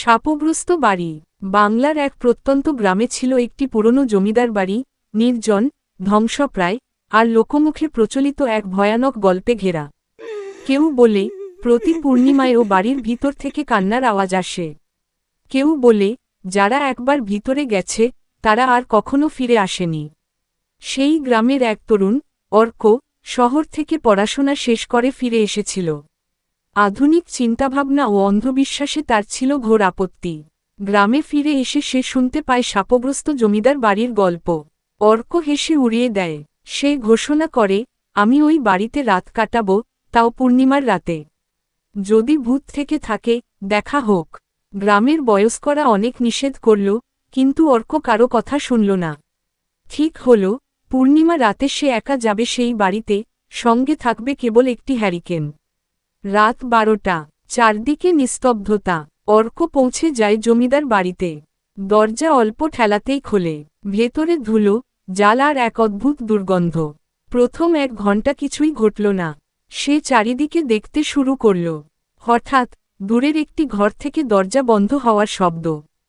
শাপগ্রস্ত বাড়ি। বাংলার এক প্রত্যন্ত গ্রামে ছিল একটি পুরনো জমিদার বাড়ি, নির্জন, ধ্বংসপ্রায়, আর লোকমুখে প্রচলিত এক ভয়ানক গল্পে ঘেরা। কেউ বলে, প্রতি পূর্ণিমায়ও বাড়ির ভিতর থেকে কান্নার আওয়াজ আসে। কেউ বলে, যারা একবার ভিতরে গেছে, তারা আর কখনো ফিরে আসেনি। সেই গ্রামের এক তরুণ, অর্ক, শহর থেকে পড়াশোনা শেষ করে ফিরে এসেছিল। আধুনিক চিন্তাভাবনা ও অন্ধবিশ্বাসে তার ছিল ঘোর আপত্তি। গ্রামে ফিরে এসে সে শুনতে পায় শাপগ্রস্ত জমিদার বাড়ির গল্প। অর্ক হেসে উড়িয়ে দেয়, সে ঘোষণা করে, আমি ওই বাড়িতে রাত কাটাব, তাও পূর্ণিমার রাতে। যদি ভূত থেকে থাকে, দেখা হোক। গ্রামের বয়স্করা অনেক নিষেধ করল, কিন্তু অর্ক কারও কথা শুনল না। ঠিক হল, পূর্ণিমা রাতে সে একা যাবে সেই বাড়িতে, সঙ্গে থাকবে কেবল একটি হ্যারিকেন রাত বারোটা, চারদিকে নিস্তব্ধতা, অর্ক পৌঁছে যায় জমিদার বাড়িতে। দরজা অল্প ঠেলাতেই খোলে, ভেতরে ধুলো, জাল আর এক অদ্ভুত দুর্গন্ধ। প্রথম এক ঘণ্টা কিছুই ঘটল না। সে চারিদিকে দেখতে শুরু করল। হঠাৎ, দূরের একটি ঘর থেকে দরজা বন্ধ হওয়ার শব্দ।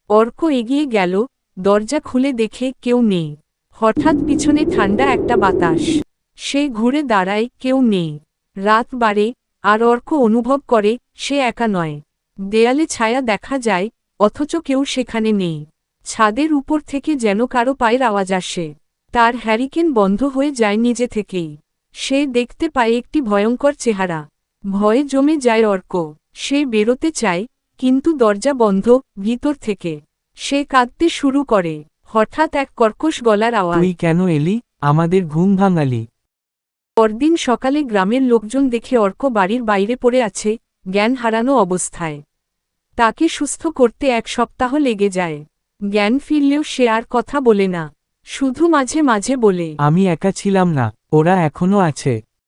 অর্ক এগিয়ে গেল, দরজা খুলে দেখে কেউ নেই। হঠাৎ পিছনে ঠান্ডা একটা বাতাস। সে ঘুরে দাঁড়ায়, কেউ নেই। রাত বাড়ে আর অর্ক অনুভব করে, সে একা নয়। দেয়ালে ছায়া দেখা যায়, অথচ কেউ সেখানে নেই। ছাদের উপর থেকে যেন কারও পায়ের আওয়াজ আসে। তার হ্যারিকেন বন্ধ হয়ে যায় নিজে থেকেই। সে দেখতে পায় একটি ভয়ঙ্কর চেহারা। ভয়ে জমে যায় অর্ক। সে বেরোতে চায়, কিন্তু দরজা বন্ধ, ভিতর থেকে। সে কাঁদতে শুরু করে। হঠাৎ এক কর্কশ গলার আওয়াজ। কেন এলি? আমাদের ঘুম ভাঙালি। পরদিন সকালে গ্রামের লোকজন দেখে অর্ক বাড়ির বাইরে পড়ে আছে, জ্ঞান হারানো অবস্থায়। তাকে সুস্থ করতে এক সপ্তাহ লেগে যায়। জ্ঞান ফিরলেও সে আর কথা বলে না। শুধু মাঝে মাঝে বলে, আমি একা ছিলাম না, ওরা এখনও আছে।